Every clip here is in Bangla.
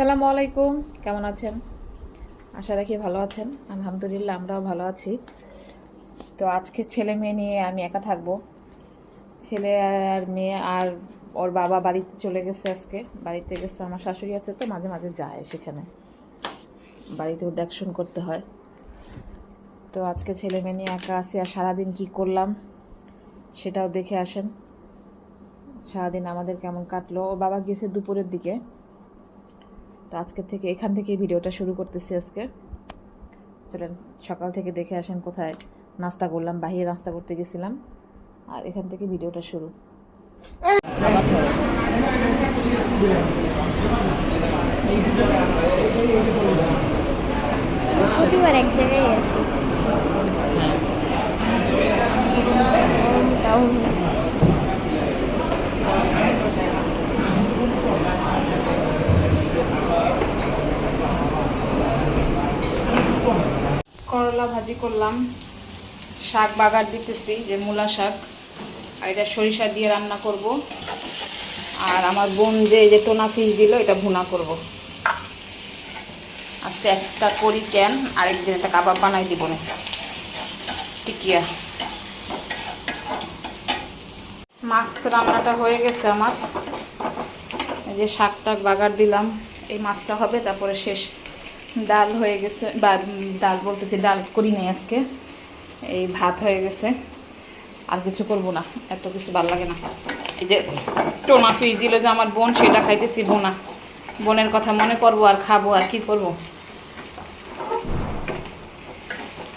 আসসালামু আলাইকুম। কেমন আছেন? আশা রাখি ভালো আছেন। আলহামদুলিল্লাহ, আমরাও ভালো আছি। তো আজকে ছেলে মেয়ে নিয়ে আমি একা থাকব। ছেলে আর মেয়ে আর ওর বাবা বাড়িতে চলে গেছে আজকে। বাড়িতে গেছে, আমার শাশুড়ি আছে তো, মাঝে মাঝে যায় সেখানে। বাড়িতেও দেখশন করতে হয়। তো আজকে ছেলে মেয়ে নিয়ে একা আছি, আর সারাদিন কি করলাম সেটাও দেখে আসেন। সারাদিন আমাদের কেমন কাটলো। ওর বাবা গেছে দুপুরের দিকে। তো আজকে থেকে এখান থেকে ভিডিওটা শুরু করতেছি আজকে। চলেন সকাল থেকে দেখে আসেন কোথায় নাস্তা করলাম বাহিরে নাস্তা করতে গেছিলাম আর এখান থেকে ভিডিওটা শুরু। প্রতিবার এক জায়গায় আসি। হ্যাঁ। টাউন করলা ভাজি করলাম। শাক বাগার দিতেছি, যে মূলা শাক। আর এটা সরিষা দিয়ে রান্না করব। আর আমার বোন যে যে টোনা ফিশ দিল, এটা ভুনা করব। আজকে একটা করি ক্যান, আরেকদিন একটা কাবাব বানাই দিব না। টিকিয়া মাছ রান্নাটা হয়ে গেছে আমার। যে শাক টাক বাগার দিলাম। এই মাছটা হবে, তারপরে শেষ। ডাল হয়ে গেছে, বা ডাল বলতেছি, ডাল করি নাই আজকে। এই ভাত হয়ে গেছে। আর কিছু করব না, এত কিছু ভালো লাগে না। এই যে টোনা ফিশ দিল যে আমার বোন, সেটা খাইতেছি বোনা। বোনের কথা মনে করব আর খাব, আর কি করব?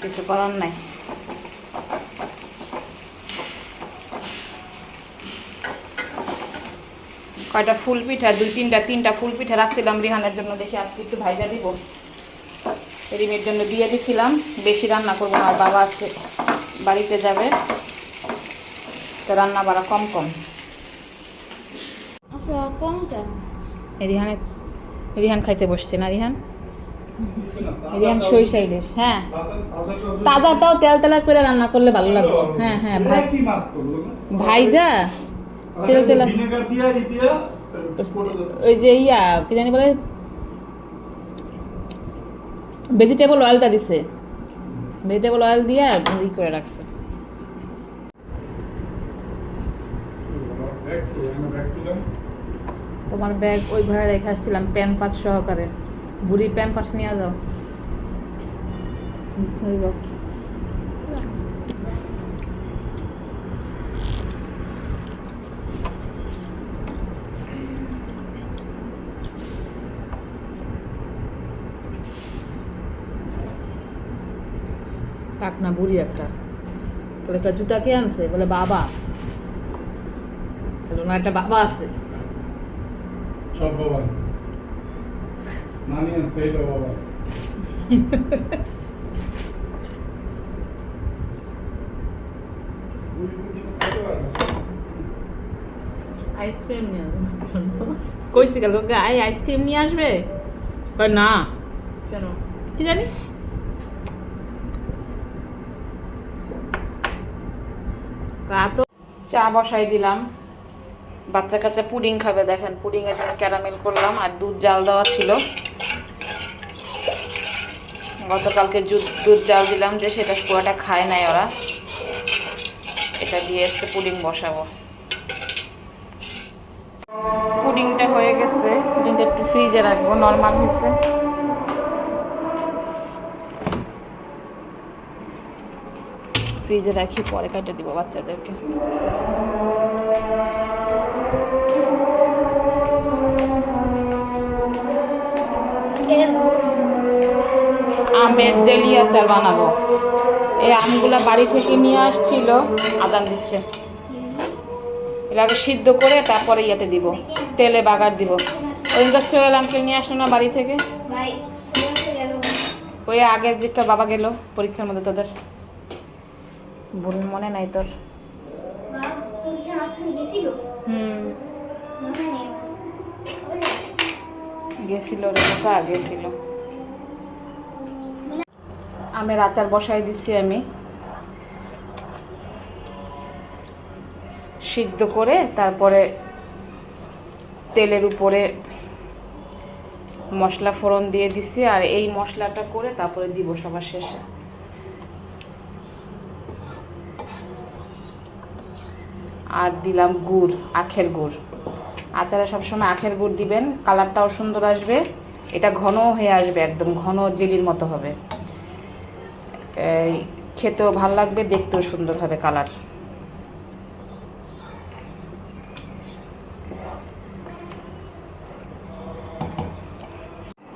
কিছু করার নাই। কয়টা ফুল পিঠা, দুই তিনটা তিনটা ফুল পিঠা রাখছিলাম রিহানের জন্য, দেখি আজকে একটু ভাইজা দিব। রিমের জন্য দিয়ে দিছিলাম। বেশি রান্না করব না আর বাবা আজকে বাড়িতে যাবে। তো রান্না বাড়া কম কম। কোনটা রিহান খাইতে বসছে না রিহান? রিহান সরিষা ইলিশ হ্যাঁ। তাজাটাও তেল তেলা করে রান্না করলে ভালো লাগবে। হ্যাঁ হ্যাঁ ভাই ভাইজা। তেল তেলা দিয়া ওই যে ইয়া কি জানি বলে ভেজিটেবল অয়েলটা দিছে। ভেজিটেবল অয়েল দিয়ে ই করে রাখছে। তোমার ব্যাগ ওই ঘরে রেখে আসছিলাম প্যান পাস সহকারে। বুড়ি প্যান পাস নিয়ে যাও। লোক। পাকনা বুড়ি একটা? তাহলে একটা জুতা কে আনছে? বলে বাবা। তাহলে ওনার একটা বাবা আছে। সব বাবা আছে। নানি আছে এই বাবা আছে। আইসক্রিম নিয়ে আসবে। কইছি কাল কালকে আই আইসক্রিম নিয়ে আসবে? না। কেন? কি জানি? তা চা বসাই দিলাম। বাচ্চা কাচ্চা পুডিং খাবে, দেখেন পুডিং এর জন্য ক্যারামেল করলাম আর দুধ জাল দেওয়া ছিল। গতকালকে দুধ জাল দিলাম যে সেটা পুরোটা খায় নাই ওরা। এটা দিয়ে আজকে পুডিং বসাবো। পুডিংটা হয়ে গেছে। পুডিংটা একটু ফ্রিজে রাখব, নর্মাল হয়েছে ফ্রিজে রাখি পরে কাটে দিব বাচ্চাদেরকে। আমের জেলি আচার বানাবো। এই আমগুলা বাড়ি থেকে নিয়ে আসছিল আদান দিচ্ছে। এগুলো সিদ্ধ করে তারপরে ইয়েতে দিব তেলে বাগার দিব। ওইদিকে সোহেল আঙ্কেল নিয়ে আসলো না বাড়ি থেকে? ওই আগের দিকটা বাবা গেল পরীক্ষার মধ্যে তোদের। ভুল মনে নাই তোর। গেছিল গেছিল। আমের আচার বসাই দিচ্ছি আমি। সিদ্ধ করে তারপরে তেলের উপরে মশলা ফোড়ন দিয়ে দিছি আর এই মশলাটা করে তারপরে দিব সবার শেষে। আর দিলাম গুড়, আখের গুড়। আচারে সবসময় আখের গুড় দিবেন, কালারটাও সুন্দর আসবে। এটা ঘন হয়ে আসবে, একদম ঘন জেলির মতো হবে। খেতেও ভালো লাগবে, দেখতেও সুন্দর হবে কালার।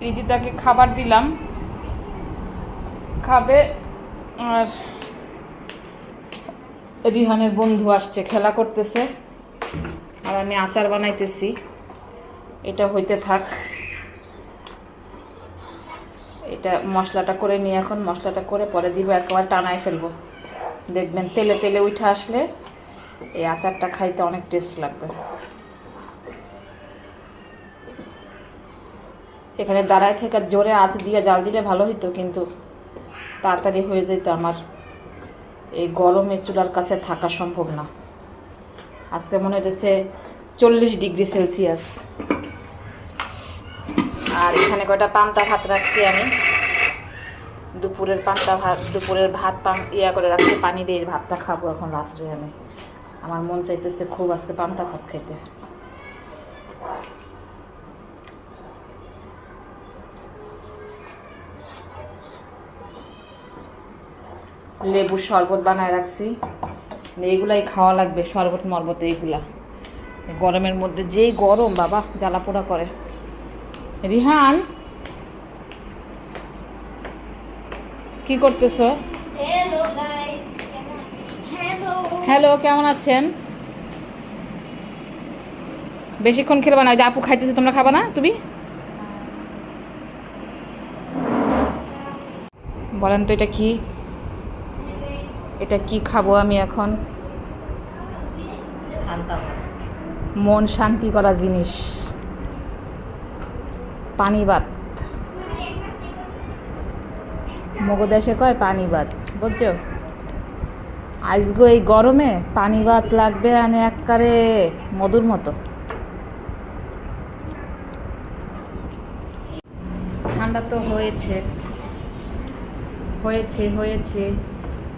রিদিতাকে খাবার দিলাম। খাবে আর রিহানের বন্ধু আসছে, খেলা করতেছে। আর আমি আচার বানাইতেছি। এটা হইতে থাক। এটা মশলাটা করে নিয়ে এখন মশলাটা করে পরে দিব, একবার টানায় ফেলব। দেখবেন তেলে তেলে উঠে আসলে এই আচারটা খাইতে অনেক টেস্ট লাগবে। এখানে দাঁড়ায় থেকে জোরে আঁচ দিয়ে জাল দিলে ভালো হতো কিন্তু তাড়াতাড়ি হয়ে যেত আমার। এই গরমে চুলার কাছে থাকা সম্ভব না। আজকে মনে হচ্ছে চল্লিশ ডিগ্রি সেলসিয়াস। আর এখানে কয়টা পান্তা ভাত রাখছি আমি? দুপুরের পান্তা ভাত, দুপুরের ভাত পান ইয়া করে রাখছি, পানি দিয়ে ভাতটা খাব এখন রাত্রে আমি। আমার মন চাইতেছে খুব আজকে পান্তা ভাত খাইতে। লেবুর শরবত বানায় রাখছি। এইগুলাই খাওয়া লাগবে শরবত মরবত এইগুলা। গরমের মধ্যে যেই গরম বাবা জ্বালা পোড়া করে। রিহান কি করতেছ? হ্যালো হ্যালো হ্যালো কেমন আছেন? বেশিক্ষণ খেলবা না ওই যে আপু খাইতেছে তোমরা খাবা না তুমি? বলেন তো এটা কি? এটা কি খাব আমি এখন? মন শান্তি করা জিনিস। পানি ভাত। মগদেশে কয় পানি ভাত? বুঝছ? আজগো এই গরমে পানি ভাত লাগবে আনে একবারে মধুর মতো। ঠান্ডা তো হয়েছে। হয়েছে হয়েছে।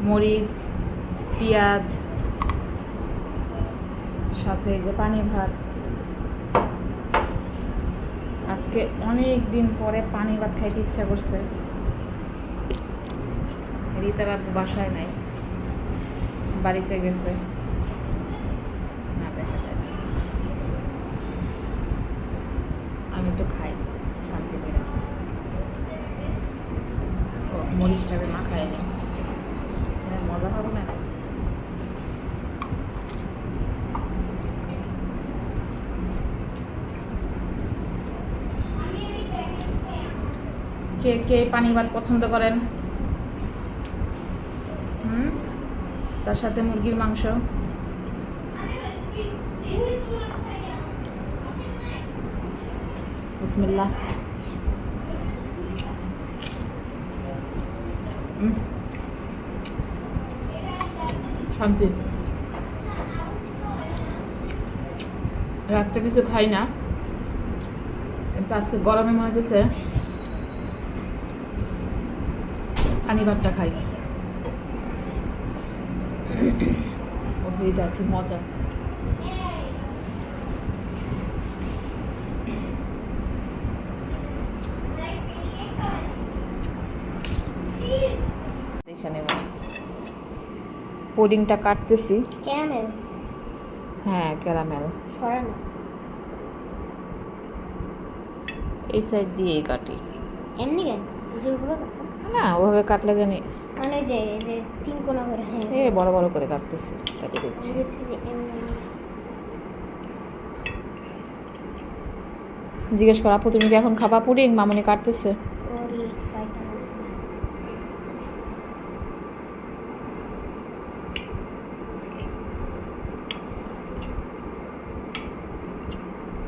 মরিচ, পেঁয়াজ, সাথে যে পানি ভাত। আজকে অনেক দিন পরে পানি ভাত খাইতে ইচ্ছা করছে। রিতার আপু বাসায় নাই, বাড়িতে গেছে। না। আমি একটু খাই, শান্তি ও মরিচটাকে না খাই নি হ্যাঁ, মজা হবে না কে কে পানি ভাত পছন্দ করেন? তার সাথে মুরগির মাংস। বিসমিল্লাহ। শান্তি। রাত্রে কিছু খাই না। কিন্তু আজকে গরমে মনে হচ্ছে পানি ভাতটা খাই। ওইটা কি মজা। দেখে পুডিংটা কাটতেছি। ক্যারামেল। হ্যাঁ ক্যারামেল। সরানো। এই সাইড দিয়েই কাটি। এমনি কেন? যেগুলো না ওভাবে কাটলে জানি। মানে যে যে তিন কোনা করে হ্যাঁ। এ বড় বড় করে কাটতেছি কাটি দিচ্ছি জিজ্ঞেস কর আপু তুমি কি এখন খাবা পুডিং? মামনি কাটতেছে।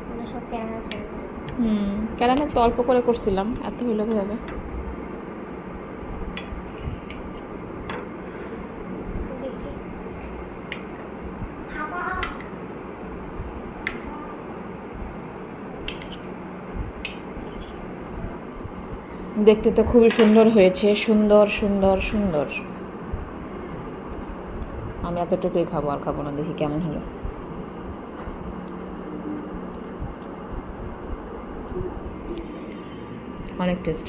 মানে হুম ক্যারামেল তো অল্প করে করছিলাম এত হইলে হবে দেখি দেখতে তো খুবই সুন্দর হয়েছে। সুন্দর সুন্দর সুন্দর। আমি এতটুকুই খাব আর খাব না, দেখি কেমন হলো। অনেক টেস্ট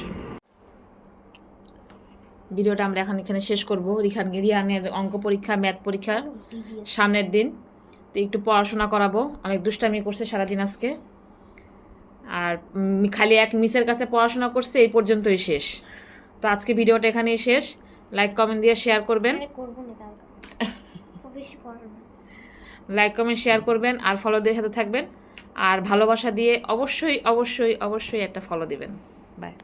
ভিডিওটা আমরা এখন এখানে শেষ করব। রিখান রিয়ানের অঙ্ক পরীক্ষা ম্যাথ পরীক্ষা, সামনের দিন। তো একটু পড়াশোনা করাবো। অনেক দুষ্টামি করছে সারাদিন আজকে। আর খালি এক মিসের কাছে পড়াশোনা করছে এই পর্যন্তই শেষ। তো আজকে ভিডিওটা এখানেই শেষ। লাইক কমেন্ট দিয়ে শেয়ার করবেন। লাইক কমেন্ট শেয়ার করবেন আর ফলোদের দিয়ে সাথে থাকবেন। আর ভালোবাসা দিয়ে অবশ্যই অবশ্যই অবশ্যই একটা ফলো দিবেন। বাই